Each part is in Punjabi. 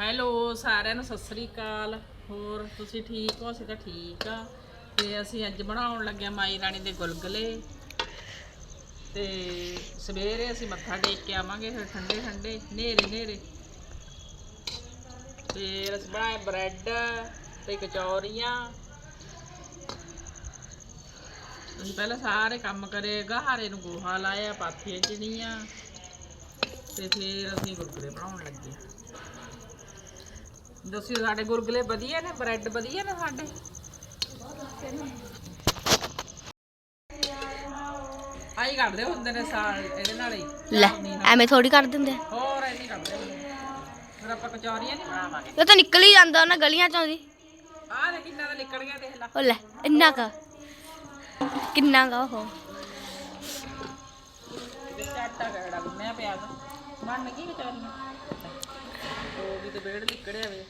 ਹੈਲੋ, ਸਾਰਿਆਂ ਨੂੰ ਸਤਿ ਸ੍ਰੀ ਅਕਾਲ। ਹੋਰ, ਤੁਸੀਂ ਠੀਕ ਹੋ? ਅਸੀਂ ਤਾਂ ਠੀਕ ਆ। ਤੇ ਅਸੀਂ ਅੱਜ ਬਣਾਉਣ ਲੱਗੇ ਮਾਈ ਰਾਣੀ ਦੇ ਗੁਲਗੁਲੇ। ਤੇ ਸਵੇਰੇ ਅਸੀਂ ਮੱਥਾ ਟੇਕ ਕੇ ਆਵਾਂਗੇ, ਫਿਰ ਠੰਡੇ ਠੰਡੇ ਨੇਰੇ ਨੇਰੇ ਤੇ ਅਸੀਂ ਬਣਾਏ ਬ੍ਰੈਡ ਤੇ ਕਚੌਰੀਆਂ। ਅਸੀਂ ਪਹਿਲਾਂ ਸਾਰੇ ਕੰਮ ਕਰੇ, ਗਹਾਰੇ ਨੂੰ ਗੋਹਾ ਲਾਇਆ, ਪਾਥੀਆਂ ਚਿਣੀਆਂ। ਤੇ ਫਿਰ ਅਸੀਂ ਗੁਲਗੁਲੇ ਬਣਾਉਣ ਲੱਗੇ ਦੱਸਿਓ ਸਾਡੇ ਗੁਲਗੁਲੇ ਵਧੀਆ ਨੇ ਬ੍ਰੈਡ ਵਧੀਆ ਨੇ ਸਾਡੇ। ਆਈ ਕਰਦੇ ਹੁੰਦੇ ਨੇ ਸਾਲ ਇਹਦੇ ਨਾਲ ਹੀ। ਲੈ ਐਵੇਂ ਥੋੜੀ ਕਰ ਦਿੰਦੇ। ਹੋਰ ਐ ਨਹੀਂ ਕਰਦੇ ਹੁੰਦੇ ਫਿਰ ਆਪਾਂ ਕਚੌਰੀਆਂ ਨਹੀਂ ਬਣਾਵਾਂਗੇ? ਇਹ ਤਾਂ ਨਿਕਲ ਹੀ ਜਾਂਦਾ ਉਹਨਾਂ ਗਲੀਆਂ ਚੋਂ ਦੀ ਆਹ ਦੇ ਕਿੰਨਾ ਦਾ ਨਿਕਲ ਗਿਆ ਦੇਖ ਲੈ। ਉਹ ਲੈ ਇੰਨਾ ਕਾ। ਕਿੰਨਾ ਕਾ ਉਹ। ਇਹਦੇ ਚ ਆਟਾ ਗੜਾ ਗੁੰਨਿਆ ਪਿਆ ਦਾ ਬਣ ਗਈ ਕਚੌਰੀਆਂ? ਉਹ ਵੀ ਤੇ ਬੇੜ ਨਿਕੜਿਆ ਵੇ।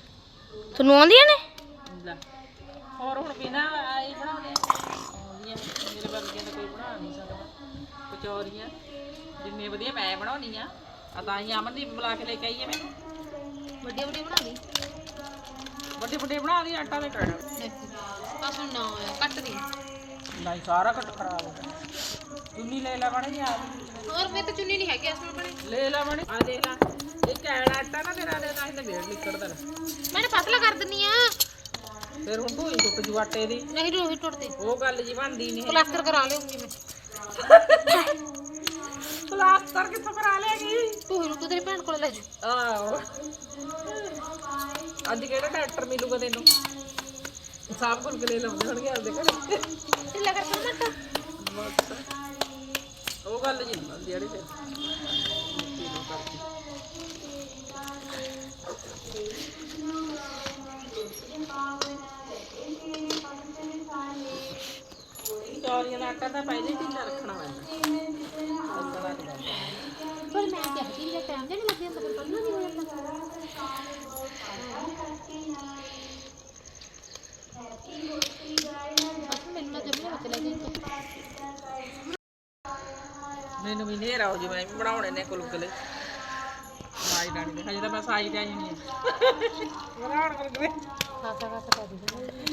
ਤੁਹਾਨੂੰ ਆਉਂਦੀਆਂ ਨੇ? ਲੈ। ਹੋਰ ਹੁਣ ਬਿਨਾ ਆਈ ਬਣਾਉਂਦੇ ਆਉਂਦੀਆਂ ਮੇਰੇ ਵਰਗੇ ਤਾਂ ਕੋਈ ਬਣਾ ਨਹੀਂ ਸਕਦਾ। ਕਚੌਰੀਆਂ। ਜਿੰਨੀ ਵਧੀਆ ਮੈਂ ਬਣਾਉਣੀ ਆ। ਆ ਤਾਂ ਹੀ ਅਮਨਦੀਪ ਬੁਲਾ ਕੇ ਲੈ ਕੇ ਆਈ ਹੈ ਮੈਨੂੰ। ਵੱਡੀ ਵੱਡੀ ਬਣਾ ਲਈ? ਵੱਡੇ ਵੱਡੇ ਬਣਾ ਦੀ ਆਟਾ ਦੇ ਕੜ ਅਸਲ ਨਾ ਕੱਟ ਦੀ। ਨਹੀਂ ਸਾਰਾ ਕੱਟ ਖਰਾਬ ਹੋ ਗਿਆ। ਚੁੰਨੀ ਲੈ ਲੈ ਬਣੇ ਆ ਹੋਰ ਮੈਂ ਤਾਂ ਚੁੰਨੀ ਨਹੀਂ ਹੈਗੀ ਅਸਲ ਬਣੇ। ਲੈ ਲੈ ਬਣੇ। ਆ ਦੇਖ ਲੈ। ਇਹ ਕੈੜਾ ਆਟਾ ਨਾ ਤੇਰਾ। ਦੇ ਤਾਂ ਵੇੜ ਨਿਕੜਦਾ ਲੈ। ਮੈਨੇ ਪਤਲਾ ਕਰ ਦਿੰਨੀ ਆ। ਫਿਰ ਹੁਣ ਢੋਈ ਟੁੱਟ ਜੂ ਆਟੇ ਦੀ। ਨਹੀਂ ਰੋਹੀ ਟੁੱਟਦੀ। ਉਹ ਗੱਲ ਜੀ ਬਣਦੀ ਨਹੀਂ ਪਲਾਸਟਰ ਕਰਾ ਲਿਆਉਂਗੀ ਮੈਂ। ਪਲਾਸਟਰ ਕਿੱਥੋਂ ਕਰਾ ਲਿਆਗੀ? ਤੂੰ ਹੀ ਤੂੰ ਤੇਰੀ ਭੈਣ ਕੋਲ ਲੈ ਜਾ। ਆਹੋ। ਅੱਜ ਕਿਹੜਾ ਟਰੈਕਟਰ ਮਿਲੂਗਾ ਤੈਨੂੰ? ਸਾਫ਼ ਗੁਲਗੁਲੇ ਲਾਉਂਦੇ ਹੋਣਗੇ ਆਪਦੇ ਘਰੇ। ਢਿੱਲਾ ਕਰ ਕਰ ਮੱਟ। ਉਹ ਗੱਲ ਜੀ ਨਹੀਂ ਜਿਹੜੀ ਫਿਰ। ਮਿੱਟੀ ਨੂੰ ਕਰਦੀ ਚੌਰੀਆਂ ਦਾ ਆਟਾ ਤਾਂ ਪਹਿਲੇ ਢਿੱਲਾ ਰੱਖਣਾ ਪੈਂਦਾ। ਪਰ ਮੈਂ ਕਹਿੰਦੀ ਜੇ ਟਾਈਮ ਨਹੀਂ ਲੱਗਿਆ ਤਾਂ ਪਹਿਲਾਂ ਨਹੀਂ ਹੋ ਜਾਂਦਾ ਮੈਨੂੰ ਵੀ ਨੇਰਾ ਹੋ ਜੀ ਮੈਂ ਵੀ ਬਣਾਉਣੇ ਨੇ ਗੁਲਗੁਲੇ ਸਾਈ ਡਾਣੀ ਦੇ ਹਜੇ ਤਾਂ ਮੈਂ ਸਾਈ ਤੇ ਆਈ ਨਹੀਂ ਬਣਾਉਣ ਗੁਲਗੁਲੇ ਖਾਸਾ ਖਾਸਾ ਕਰ ਦੇ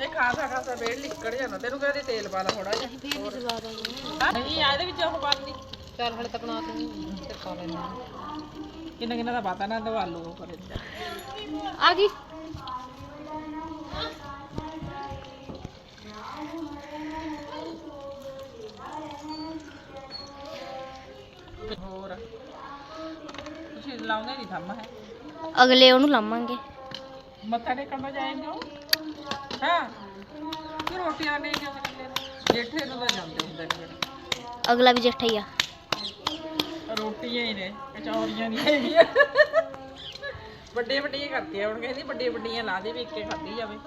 ਇਹ ਖਾਸਾ ਖਾਸਾ ਵੇੜ ਲਿਕੜ ਜਾਂਦਾ ਤੈਨੂੰ ਕਹਿੰਦੇ ਤੇਲ ਪਾ ਲਾ ਥੋੜਾ ਜਿਹਾ। ਫੇਰ ਵੀ ਜਵਾ ਦਾਂਗੇ ਨਹੀਂ ਆ ਇਹਦੇ ਵਿੱਚ ਉਹ ਪਾਉਂਦੀ। ਚੱਲ ਹਲੇ ਤੱਕ ਬਣਾ ਤੂੰ ਤੇ ਖਾ ਲੈਣਾ ਕਿੰਨਾ ਕਿੰਨਾ ਦਾ ਪਤਾ ਨਾ ਦਵਾ ਲੂ ਉਹ ਕਰੇ। ਆ ਗਈ। ਹੋਰ? ਤੁਸੀਂ ਲਾਉਂਦੇ ਨਹੀਂ ਥੰਮ ਹੈ? ਅਗਲੇ ਉਹਨੂੰ ਲਾਵਾਂਗੇ। ਮੱਥਾ ਟੇਕਣ ਜਾਏਂਗੇ ਉਹ? ਹਾਂ ਕਿ ਰੋਟੀਆਂ ਨਹੀਂ ਜਾਂਦੇ ਕੱਲੇ ਜੇਠੇ ਨੂੰ ਤਾਂ ਜਾਂਦੇ ਹੁੰਦੇ ਨੇ ਫਿਰ। ਅਗਲਾ ਵੀ ਜੱਠਾ ਹੀ ਆ। ਰੋਟੀਆਂ ਹੀ ਨੇ ਕਚੌਰੀਆਂ ਨਹੀਂ ਹੈਗੀਆਂ। ਵੱਡੇ ਵੱਡੀਆਂ ਕਰਤੀਆਂ ਹੁਣ ਕਹਿੰਦੀ ਵੱਡੇ ਵੱਡੀਆਂ ਲਾ ਦੇ ਵੀ ਇੱਕੇ ਖਾਧੀ ਜਾਵੇ।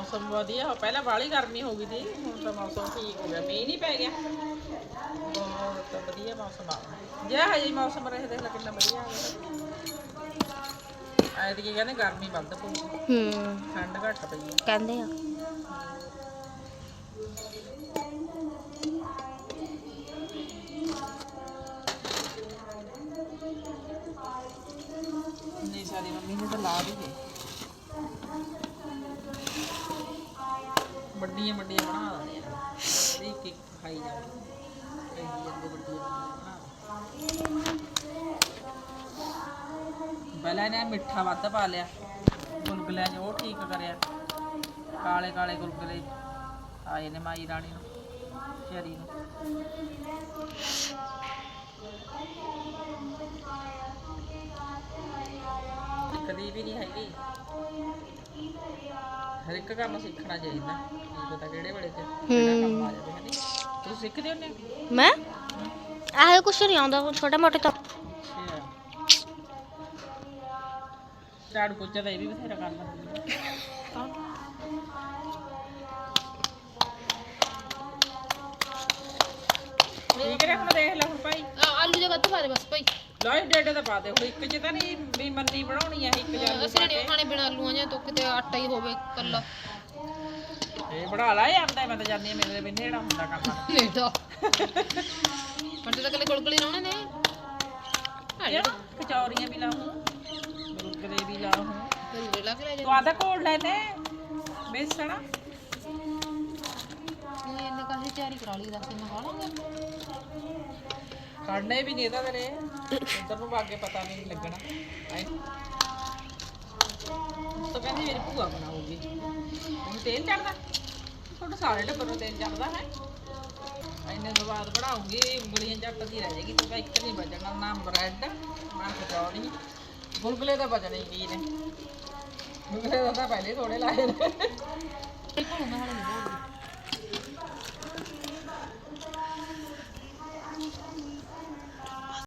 ਮੌਸਮ ਵਧੀਆ ਹੋ ਪਹਿਲਾਂ ਬਾਹਲੀ ਗਰਮੀ ਹੋ ਗਈ ਸੀ ਹੁਣ ਤਾਂ ਮੌਸਮ ਠੀਕ ਹੋ ਗਿਆ ਮੀਂਹ ਨਹੀਂ ਪੈ ਗਿਆ। ਬਹੁਤ ਵਧੀਆ ਮੌਸਮ ਆ। ਜੇ ਹਜੇ ਹੀ ਮੌਸਮ ਰਹੇ ਦੇਖ ਲੈ ਕਿੰਨਾ ਵਧੀਆ ਆ। ਗਿਆ ਐਤਕੀ ਕਹਿੰਦੇ ਗਰਮੀ ਵੱਧ ਪਊਗੀ ਹੂੰ। ਠੰਡ ਘੱਟ ਪਈ ਆ। ਕਹਿੰਦੇ ਆ। ਨਹੀਂ ਸਾਡੀ ਮੰਮੀ ਨੇ ਤਾਂ ਲਾ ਵੀ ਦੇ ਵੱਡੀਆਂ ਵੱਡੀਆਂ ਬਣਾ ਦਿੰਦੇ ਆ। ਇੱਕ ਇੱਕ ਖਾਈ ਜਾਂਦੇ ਕਈ ਜਾਂਦੇ ਵੱਡੀਆਂ ਬਣਾ ਪਹਿਲਾਂ ਇਹਨੇ ਮਿੱਠਾ ਵੱਧ ਪਾ ਲਿਆ। ਗੁਲਗੁਲਿਆਂ 'ਚ ਉਹ ਠੀਕ ਕਰਿਆ। ਕਾਲੇ ਕਾਲੇ ਗੁਲਗੁਲੇ। ਆਏ ਨੇ ਮਾਈ ਰਾਣੀ ਨੂੰ ਸ਼ਰੀ ਨੂੰ। ਕਦੀ ਵੀ ਨਹੀਂ ਹੈਗੀ। ਹਰ ਇੱਕ ਕੰਮ ਸਿੱਖਣਾ ਚਾਹੀਦਾ। ਕੀ ਪਤਾ ਕਿਹੜੇ ਵੇਲੇ ਤੇ ਕਿਹੜਾ ਕੰਮ ਆ ਜਾਵੇ ਹਨੀ। ਤੁਸੀਂ ਸਿੱਖਦੇ ਹੁੰਦੇ ਹੋ? ਮੈਂ? ਆਹ ਕੁਛ ਨਹੀਂ ਆਉਂਦਾ ਛੋਟਾ ਮੋਟਾ ਤਾਂ। ਝਾੜੂ ਪੋਚਾ ਇਹ ਵੀ ਬਥੇਰਾ ਕਰ ਲੈਂਦੀ ਹੈ। ਠੀਕ ਹੁਣ ਦੇਖ ਲੈ ਹੁਣ ਭਾਈ। ਆਲੂ ਪਾ ਦੇ ਬਸ ਭਾਈ। ਲਾਈ ਡੇਡੇ ਤਾਂ ਪਾ ਦੇ ਹੁਣ ਇੱਕ ਚ ਤਾਂ ਨਹੀਂ ਵੀ ਮੰਨੀ ਬਣਾਉਣੀ ਹੈ ਇੱਕ ਜਾਂ ਅਸੀਂ ਨਹੀਂ ਖਾਣੇ ਬਿਨਾ ਆਲੂਆਂ ਜਾਂ ਤੋਂ ਕਿਤੇ ਆਟਾ ਹੀ ਹੋਵੇ ਕੱਲਾ ਤੇ ਬਣਾ ਲਾ ਜਾਂਦਾ ਮੈਂ ਤਾਂ ਜਾਂਦੀ ਆ ਮੇਰੇ ਦੇ ਬਿੰਨੇ ਜਿਹੜਾ ਹੁੰਦਾ ਕੰਮ। ਲੈ ਤਾਂ ਪੰਜ ਤਾਂ ਕੱਲੇ ਗੁਲਗੁਲੇ ਲਾਉਣੇ ਨੇ। ਇਹ ਕਚੌਰੀਆਂ ਵੀ ਲਾਉਂ ਗੁਰਗਰੇ ਵੀ ਲਾਉਂ। ਗੁਲਗੁਲੇ ਲਾ ਕੇ ਲੈ ਜਾ। ਤੂੰ ਆਦਾ ਕੋਲ ਲੈ ਤੇ ਬੇਸਣ। ਇਹ ਇਹਨੇ ਕਾਹਦੀ ਤਿਆਰੀ ਕਰਾ ਲਈ ਦੱਸ ਇਹਨਾਂ ਖਾਣਾ ਕੱਢਨੇ ਵੀ ਨਹੀਂ ਇਹਦਾ ਤੇਰੇ ਉਧਰ ਨੂੰ ਅੱਗੇ ਪਤਾ ਨਹੀਂ ਲੱਗਣਾ। ਤਾਂ ਕਹਿੰਦੀ ਮੇਰੀ ਭੂਆ ਬਣਾਉਗੀ ਹੁਣ ਤੇਲ ਚੜਦਾ ਤੁਹਾਡੇ ਸਾਰੇ ਟੱਬਰ ਨੂੰ ਤੇਲ ਚੜਦਾ ਹੈ। ਇੰਨੇ ਤੋਂ ਬਾਅਦ ਬਣਾਉਂਗੀ ਉਂਗਲੀਆਂ ਚੱਟਦੀ ਰਹਿ ਜਾਏਗੀ ਤੂੰ ਇੱਕ ਨਹੀਂ ਬਚਣਾ ਨਾ ਬ੍ਰੈਡ, ਨਾ ਕਚੌੜੀ ਗੁਲਗੁਲੇ ਤਾਂ ਬਚਣੇ ਹੀ ਨਹੀਂ ਨੇ ਗੁਲਗੁਲੇ ਤਾਂ ਪਹਿਲੇ ਥੋੜੇ ਲਾਏ ਨੇ।